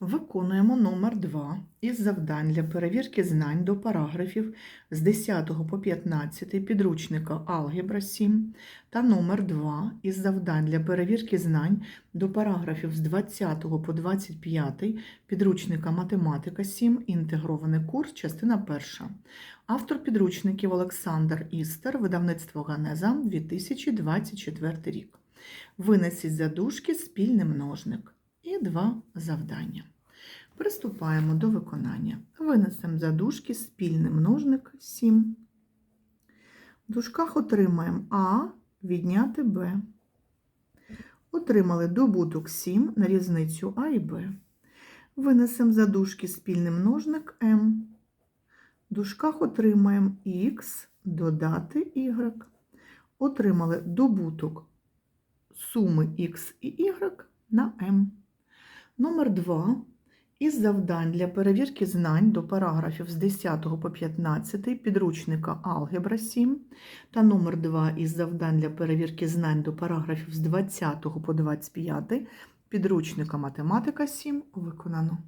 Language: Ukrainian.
Виконуємо номер 2 із завдань для перевірки знань до параграфів з 10 по 15 підручника Алгебра 7 та номер 2 із завдань для перевірки знань до параграфів з 20 по 25 підручника Математика 7, інтегрований курс, частина 1. Автор підручників Олександр Істер, видавництво Ганеза, 2024 рік. Винесіть за дужки спільний множник два завдання. Приступаємо до виконання. Винесемо за дужки спільний множник 7. В дужках отримаємо А відняти Б. Отримали добуток 7 на різницю А і Б. Винесемо за дужки спільний множник М. В дужках отримаємо Х додати Y. Отримали добуток суми Х і Y на m. Номер 2. Із завдань для перевірки знань до параграфів з 10 по 15 підручника Алгебра 7 та номер 2 із завдань для перевірки знань до параграфів з 20 по 25 підручника Математика 7 виконано.